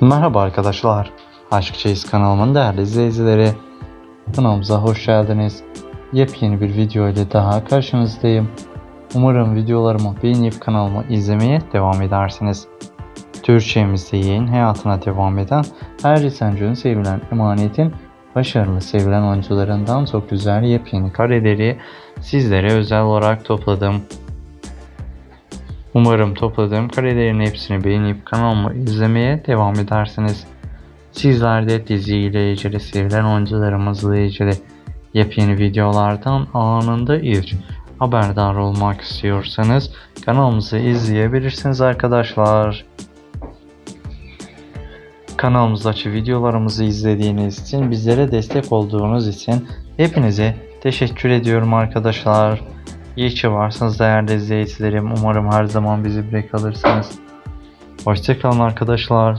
Merhaba arkadaşlar. Aşk Çeyiz kanalımın değerli izleyicileri. Kanalımıza hoş geldiniz. Yepyeni bir video ile daha karşınızdayım. Umarım videolarımı beğenip kanalımı izlemeye devam edersiniz. Türkçemizde yayın hayatına devam eden her Esencü'nün sevilen emanetin başarılı sevilen oyuncularından çok güzel yepyeni kareleri sizlere özel olarak topladım. Umarım topladığım karelerin hepsini beğenip kanalımı izlemeye devam edersiniz. Sizler de diziyle ilgili sevilen oyuncularımızla ilgili yepyeni videolardan anında ilk haberdar olmak istiyorsanız kanalımızı izleyebilirsiniz arkadaşlar. Kanalımızdaki videolarımızı izlediğiniz için bizlere destek olduğunuz için hepinize teşekkür ediyorum arkadaşlar. İyi ki varsınız değerli izleyicilerim. Umarım her zaman bizi bile kalırsınız. Hoşçakalın arkadaşlar.